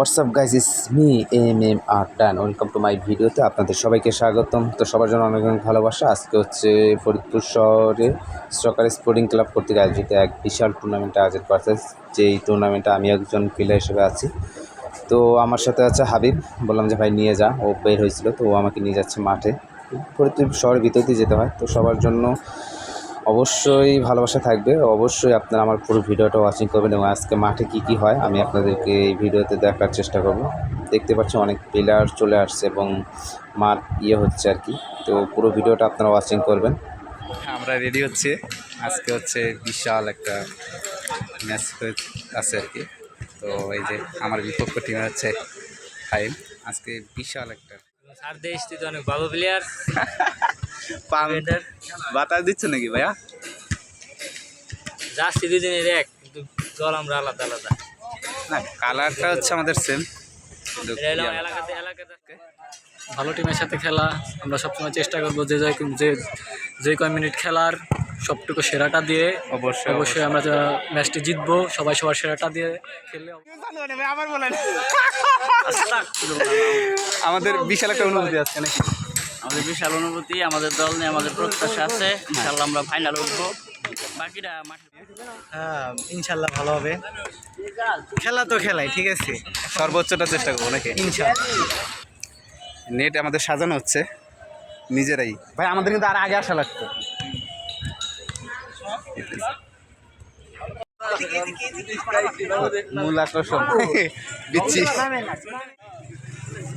WhatsApp guys is me M M R টান welcome to my ভিডিওতে আপনাদের সবাইকে স্বাগতম। তো সবার জন্য অনেক অনেক ভালোবাসা। আজকে হচ্ছে ফরিদপুর শহরে সরকারি স্পোর্টিং ক্লাব কর্তৃক আয়োজিত এক বিশাল টুর্নামেন্ট আয়োজন করছে। যেই টুর্নামেন্টে আমি একজন প্লেয়ার হিসেবে আছি। তো আমার সাথে আছে হাবিব। বললাম যে, ভাই, নিয়ে যা। ও বের হয়েছিল। তো ও আমাকে নিয়ে যাচ্ছে মাঠে। ফরিদপুর শহরের ভিতর দিয়ে যেতে হয়। তো সবার জন্য অবশ্যই ভালোবাসা থাকবে। অবশ্যই আপনারা আমার পুরো ভিডিওটা ওয়াচিং করবেন এবং আজকে মাঠে কী কী হয় আমি আপনাদেরকে এই ভিডিওতে দেখার চেষ্টা করব। দেখতে পাচ্ছি অনেক প্লেয়ার চলে আসছে এবং মাঠ ইয়ে হচ্ছে আর কি। তো পুরো ভিডিওটা আপনারা ওয়াচিং করবেন। আমরা রেডি হচ্ছে। আজকে হচ্ছে বিশাল একটা ম্যাচ আছে আর কি। তো এই যে আমার বিপক্ষ টিমে হচ্ছে ফাইভ আজকে বিশাল একটা সার দেশ তুই তো অনেক ভালো প্লেয়ার বাতাস দিচ্ছে নাকি ভাইয়া? যাচ্ছি দুজনের এক কিন্তু দল আমরা আলাদা আলাদা। না কালারটা হচ্ছে আমাদের সেম এলাকাতে এলাকাতে। ভালো টিমের সাথে খেলা আমরা সবসময় চেষ্টা করব যে যে যে যে কয় মিনিট খেলার সবটুকু সেরাটা দিয়ে অবশ্যই অবশ্যই আমরা ম্যাচটি জিতবো সবাই সবার সেরাটা দিয়ে খেললে আমাদের বিশাল একটা অনুভূতি আছে নাকি? আমাদের বিশাল অনুভূতি আমাদের দল নিয়ে আমাদের প্রত্যাশা আছে। ইনশাল্লাহ আমরা ফাইনাল উঠবো। বাকিটা মাঠে হ্যাঁ ইনশাল্লাহ ভালো হবে। খেলা তো খেলাই ঠিক আছে। সর্বোচ্চটা চেষ্টা করব নাকি? ইনশাল্লাহ নেট আমাদের সাজানো হচ্ছে নিজেরাই। ভাই আমাদের কিন্তু আর আগে আসা লাগতো। মূল আকর্ষণ। দিচ্ছি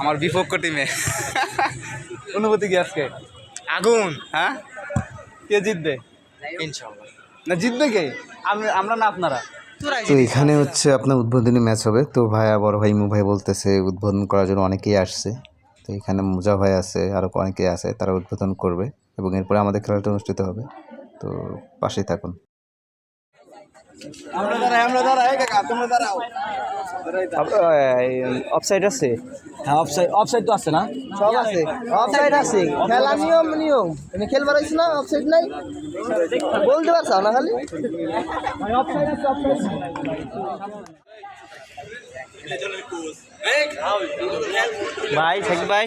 আমার বিপক্ষ টিমে অনুভূতি কি আজকে? আগুন। হ্যাঁ? কে জিতবে? ইনশাল্লাহ না জিতবে কে? আমরা না আপনারা? তো এখানে হচ্ছে আপনার উদ্বোধনী ম্যাচ হবে। তো ভাইয়া বড় ভাই মু ভাই বলতেছে উদ্বোধন করার জন্য অনেকেই আসছে। তো এখানে মুজা ভাই আছে আরও অনেকেই আছে তারা উদ্বোধন করবে এবং এরপরে আমাদের খেলাটা অনুষ্ঠিত হবে। তো পাশেই থাকুন। অফসাইড আছে হ্যাঁ অফসাইড অফসাইড তো আছে না সব আছে অফসাইড আছে খেলা নিয়ম নিয়ম তুমি খেলবার আইছ না অফসাইড নাই বলতে পারছ না খালি ভাই থাকি ভাই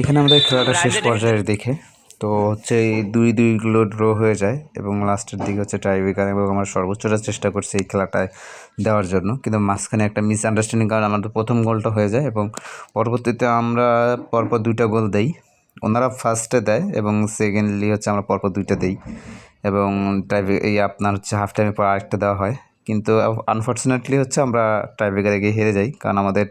এখানে আমাদের খেলাটা শেষ পর্যায়ের দেখে তো হচ্ছে এই দুই দুইগুলো ড্র হয়ে যায় এবং লাস্টের দিকে হচ্ছে টাইব্রেকার এবং আমরা সর্বোচ্চটা চেষ্টা করছি এই খেলাটায় দেওয়ার জন্য। কিন্তু মাঝখানে একটা মিস মিসআন্ডারস্ট্যান্ডিং কারণে আমাদের প্রথম গোলটা হয়ে যায় এবং পরবর্তীতে আমরা পরপর দুইটা গোল দেই। ওনারা ফার্স্টে দেয় এবং সেকেন্ডলি হচ্ছে আমরা পরপর দুইটা দেই এবং টাইব্রে এই আপনার হচ্ছে হাফ টাইমের পর আরেকটা দেওয়া হয়। কিন্তু আনফর্চুনেটলি হচ্ছে আমরা টাইব্রেকারে গিয়ে হেরে যাই কারণ আমাদের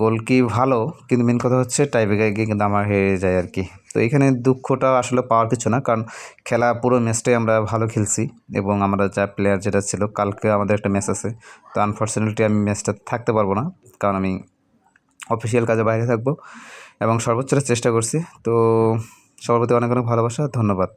গোল কি ভালো, কিন্তু মেন কথা হচ্ছে টাইব্রেকারে গিয়ে কিন্তু আমার হেরে যায় আর কি তো এখানে দুঃখটা আসলে পাওয়ার কিছু না, কারণ খেলা পুরো ম্যাচটাই আমরা ভালো খেলছি এবং আমরা যা প্লেয়ার যেটা ছিল, কালকে আমাদের একটা ম্যাচ আছে। তো আনফর্চুনেটলি আমি ম্যাচটা থাকতে পারব না, কারণ আমি অফিসিয়াল কাজে বাইরে থাকব এবং সর্বোচ্চটা চেষ্টা করছি। তো সবার প্রতি অনেক অনেক ভালোবাসা, ধন্যবাদ।